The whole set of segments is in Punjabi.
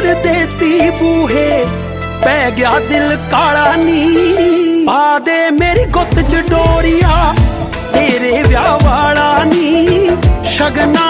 ਆਗੇ ਪਰਦੇਸੀ ਬੂਹੇ, ਪੈ ਗਿਆ ਦਿਲ ਕਾਲਾ ਨੀ। ਪਾ ਦੇ ਮੇਰੀ ਗੁੱਤ ਚ ਡੋਰੀਆ, ਤੇਰੇ ਵਿਆਹ ਵਾਲਾ ਨੀ। ਸ਼ਗਨਾ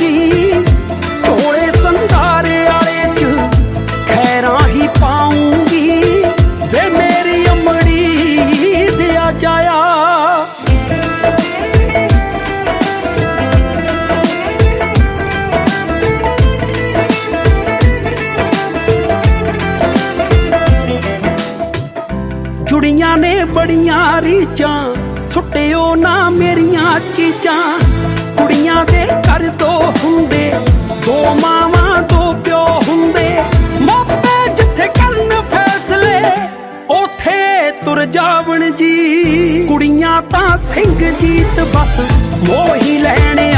ਨੇ ਬੜੀਆਂ ਰੀਚਾਂ ਸੁੱਟਿਓ ਨਾ ਮੇਰੀਆਂ ਚੀਜ਼ਾਂ। ਕੁੜੀਆਂ ਦੇ ਘਰ ਦੋ ਹੁੰਦੇ, ਦੋ ਮਾਵਾਂ, ਦੋ ਪਿਓ ਹੁੰਦੇ। ਮਾਪੇ ਜਿੱਥੇ ਕਰਨ ਫੈਸਲੇ, ਉਥੇ ਤੁਰ ਜਾਵਣ ਜੀ। ਕੁੜੀਆਂ ਤਾਂ ਸਿੰਘ ਜੀਤ ਬਸ ਮੋਹੀ ਲੈਣੇ